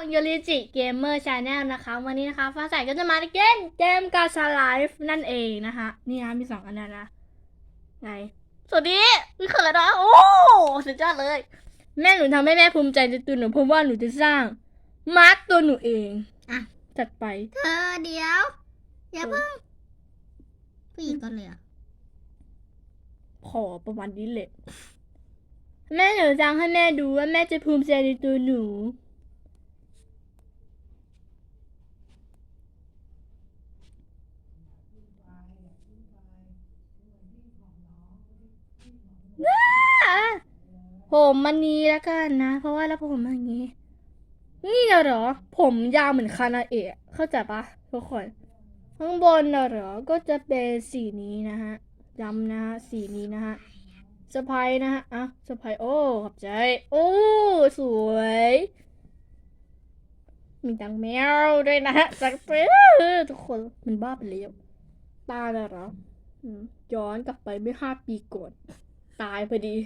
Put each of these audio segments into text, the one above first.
องยูริจิเกมเมอร์ชาแนลนะคะ วันนี้นะคะ ฟ้าใสก็จะมาเล่นเกมกาชาไลฟ์นั่นเองนะคะ นี่นะมีสองอันนั้นนะไงสวัสดีมีเขินแล้วนะโอ้สุดยอดเลย แม่หนูทำให้แม่ภูมิใจในตัวหนูเพราะว่าหนูจะสร้างมาร์กตัวหนูเองอะ จัดไป เธอเดี๋ยว อย่าเพิ่งผู้หญิงก่อนเลยเหรอะพอประมาณนี้แหละแม่หนูสร้างให้แม่ดูว่าแม่จะภูมิใจในตัวหนู ผมมันนี้แล้วกันนะ เพราะว่าแล้วผมมันอย่างนี้ นี่นะเหรอ ผมยาวเหมือนคานาเอะเข้าใจปะทุกคนข้างบนนะเหรอ ก็จะเป็นสีนี้นะฮะย้ำนะฮะสีนี้นะฮะสะพายนะฮะอะสะพายโอ้ขอบใจ โอ้สวย มีตังแมวด้วยนะฮะสักเพื่อทุกคนมันบ้าไปแล้วตายแล้วเหรอย้อนกลับไปเมื่อห้าปีก่อนตายพอดี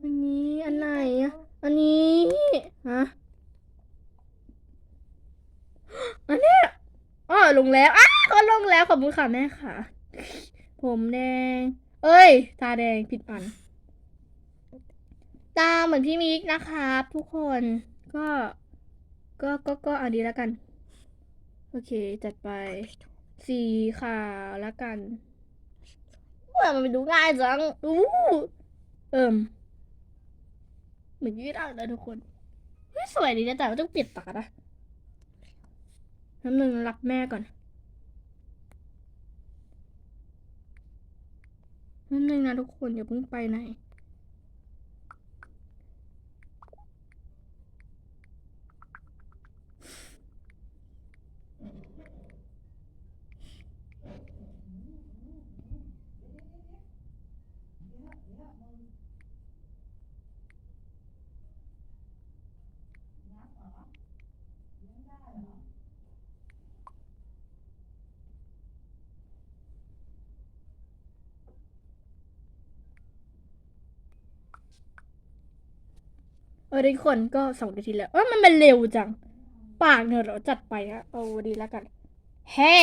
อันนี้อันไหนอะอันนี้ฮะอันเนี้ยอ๋อลงแล้วอ้าก็ลงแล้วขอบคุณค่ะแม่ค่ะ ผมแดง เอ้ย ตาแดงผิดอัน ตาเหมือนพี่มิกนะครับ ทุกคนก็ก็ก็ก็อันนี้แล้วกัน โอเค จัดไป สีขาวแล้วกันว่ามันดูง่ายจังอู้เอิ่ม เหมือนยืดออกเลยทุกคนเฮ้ยสวยดีนะแต่ว่าต้องเปลี่ยนตานะน้ำหนึ่งรับแม่ก่อนน้ำหนึ่งนะทุกคนอย่าเพิ่งไปไหน อทุกคนก็สองนาทีแล้วเออมันมันเร็วจัง ปากเนี่ยเราจัดไปฮะเอาดีแล้วกัน แฮ่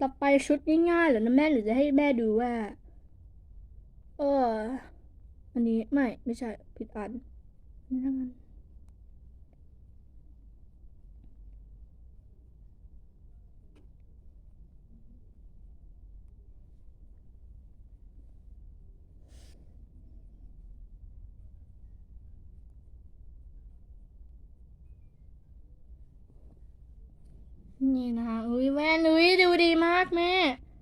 ต่อไปชุดง่ายๆเหรอนะแม่หรือจะให้แม่ดูว่า เออ อันนี้ไม่ไม่ใช่ผิดอันนี่ล้วกัน นี่นะคะอุ้ยแว่นอุ้ยดูดีมากแม่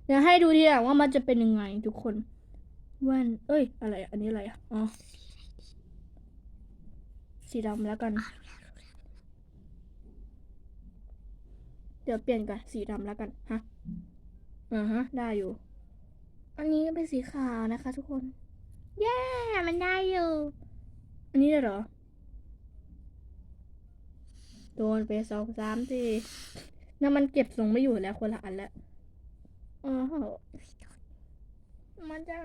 เดี๋ยวให้ดูทีหลังว่ามันจะเป็นยังไงทุกคนแว่นเอ้ย อะไร อันนี้อะไรอะอ๋อสีดำแล้วกัน เดี๋ยวเปลี่ยนกันสีดำแล้วกันฮะอ่าฮะ ได้อยู่ อันนี้เป็นสีขาวนะคะ ทุกคน เย้มันได้อยู่ อันนี้เลยเหรอ โดนไปสองสามที น้ำมันเก็บทรงไม่อยู่แล้วคนละอันแล้วอ๋อมันจะ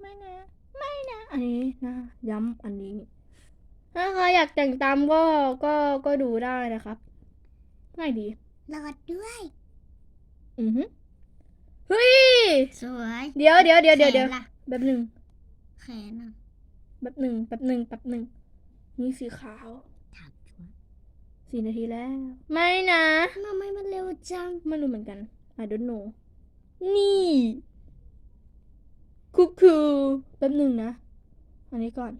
ไม่นะ ไม่นะ อันนี้นะ ย้ำอันนี้ ถ้าใครอยากแต่งตามก็ก็ก็ดูได้นะครับ ง่ายดีรอดด้วย อือฮึเฮ้ย สวย เดี๋ยวเดี๋ยวเดี๋ยวเดี๋ยวเดี๋ยวแขนล่ะแบบหนึ่งแขนอะแบบหนึ่งแบบหนึ่งแบบหนึ่งนี่สีขาวถักชัวร์ สี่นาทีแล้ว ไม่นะทำไมมันเร็วจังไม่รู้เหมือนกัน I don't know นี่คุกคูแป๊บหนึ่งนะ อันนี้ก่อน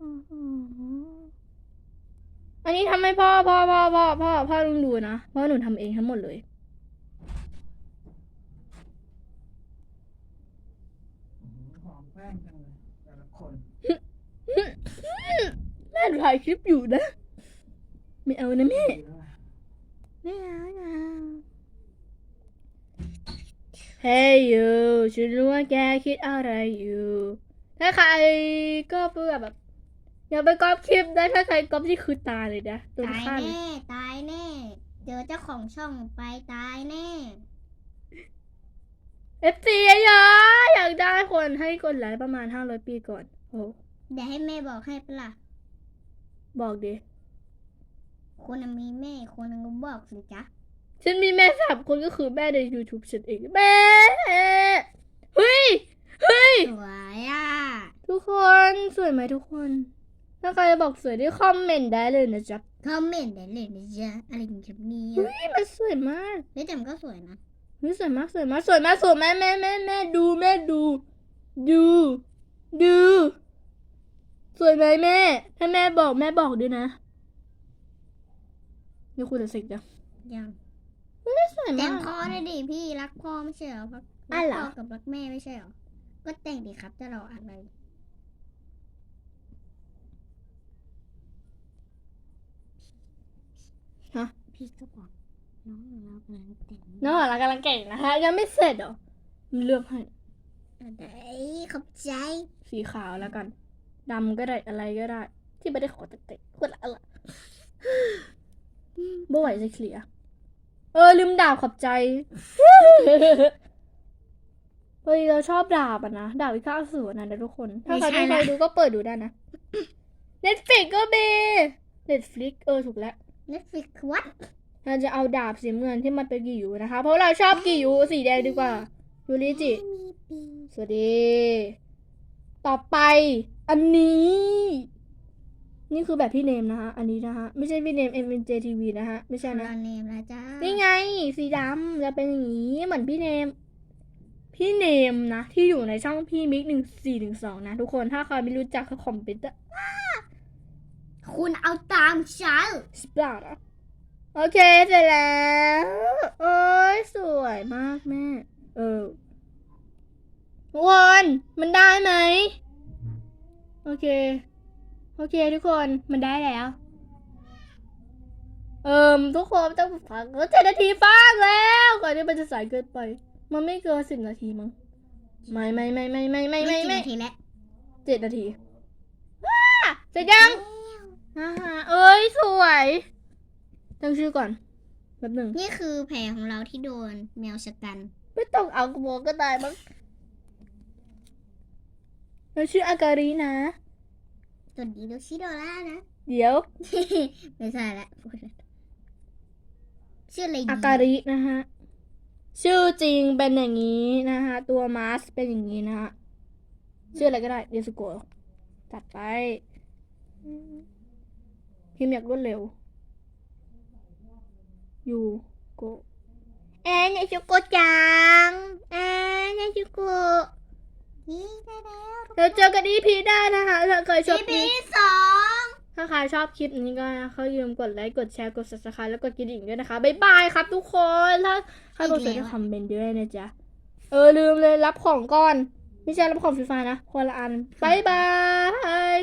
อ๋ออันนี้ทำให้พ่อพ่อพ่อพ่อพ่อพ่อลุงดูนะ เพราะว่าหนูทำเองทั้งหมดเลยหอมแป้งจังเลยแต่ละคนแม่ถ่ายคลิปอยู่นะ ไม่เอานะแม่ดีแล้วล่ะไม่เอานะเฮ้ยยูฉันรู้ว่าแกคิดอะไรอยู่ ถ้าใครก็เพื่อแบบ อย่าไปก๊อปคลิปนะถ้าใครก๊อปนี่คือตายเลยนะโดนตายฆ่าแน่ ตายแน่เจอเจ้าของช่องไปตายแน่ เอฟซีเยอะๆอยากได้คนให้กดไลค์ประมาณห้าร้อยปีก่อน โอ้เดี๋ยวให้แม่บอกให้ปะล่ะบอกดิ คนน่ะมีแม่อีกคนนึงก็บอกสิจ๊ะ ฉันมีแม่สามคนก็คือแม่ใน YouTube ฉันเองแม่เฮ้ยเฮ้ยสวยอะ ทุกคนสวยไหมทุกคน ถ้าใครบอกสวยได้คอมเมนต์ได้เลยนะจ๊ะคอมเมนต์ได้เลยนะจ๊ะอะไรอย่างเงี้ยนี่เฮ้ยมันสวยมากเฮ้ยแต่มันก็สวยนะเฮ้ยสวยมากสวยมากสวยมากสวยแม่แม่แม่แม่ดูแม่ดู ดู ดู สวยไหมแม่ถ้าแม่บอกแม่บอกด้วยนะ นี่คุณจะสิกจ้ะยังเฮ้ยสวยแต่มางกพ่อด้วยดิพี่รักพ่อไม่ใช่เหรอรักอะเหรอ พ่อกับรักแม่ไม่ใช่เหรอ ก็แต่งดิครับจะรออะไร ฮะพี่ก็บอกน้องเรากำลังแต่งน้องหเรากำลังเก่งนะฮะ ยังไม่เสร็จเหรอมันเลือกให้อะไรขอบใจ สีขาวแล้วกันดำก็ได้อะไรก็ได้ ที่ไม่ได้ขอแต่เตะคนละอะไร บ่ไหวจะเคลียร์เออลืมดาบขอบใจ เฮ้ยเราชอบดาบอะนะดาบวิฆาตอสูรนะเดี๋ยวทุกคน ถ้าใครไม่เคยดูก็เปิดดูได้นะ Netflix ก็เบ Netflix เออถูกแล้วเน็ตฟลิกวัดเราจะเอาดาบสีเงินที่มันเป็นกิยูนะคะ เพราะเราชอบกิยูสีแดงดีกว่ายูริจิมีปีสวัสดี ต่อไป อันนี้ นี่คือแบบพี่เนมนะคะอันนี้นะคะไม่ใช่พี่เนม m n j TV นะคะไม่ใช่รนะอเนมนะจ๊ะนี่ไง สีดำจะเป็นอย่างนี้ เหมือนพี่เนม พี่เนมนะ ที่อยู่ในช่องพี่มิกหนึ่งสี่หนึ่งสองนะ ทุกคน ถ้าใครไม่รู้จักก็คอมเมนต์คุณเอาตามฉันสปาร์ตโอเค เสร็จแล้ว โอ้ยสวยมากแม่ เออทุกคนมันได้ไหม โอเค โอเคทุกคนมันได้แล้ว เอิมทุกคนต้องฟังก็เจ็ดนาทีฟังแล้วก่อนที่มันจะสายเกินไป มันไม่เกินสิบนาทีมั้งไม่ไม่ไม่ไม่ไม่ไม่ไม่กี่ไม่นาทีแล้วเจ็ดนาทีว้าเสร็จยังอ่าฮะเอ้ยสวยตั้งชื่อก่อนแป๊บหนึ่งนี่คือแผลของเราที่โดนแมวชะกัน ไม่ต้องเอากระบอกก็ได้มั้งเราชื่ออาการีนะ สวัสดีลูกชิโดล่านะ เดี๋ยว ไม่ใช่ละพูดเลยชื่ออะไรดีอาการินะฮะ ชื่อจริงเป็นอย่างนี้นะฮะ ตัวมาสเป็นอย่างนี้นะฮะ ชื่ออะไรก็ได้ เดซุโกะตัดไป พิมพ์อยากรวดเร็วยูโกะแอนยาชูโกะจังแอนยาชูโกะ นี่ได้แล้วเราเจอกันอีพีได้นะคะถ้าใครชอบพีสองถ้าใครชอบคลิปนี้ก็เขาอย่าลืมกดไลค์กดแชร์กด subscribe แล้วกดกระดิ่งด้วยนะคะบ๊ายบายครับทุกคนถ้าถ้ากดสนใจคอมเมนต์ด้วยนะจ๊ะเออลืมเลยรับของก่อนไม่ใช่รับของฟรีไฟนะคนละอันบ๊ายบาย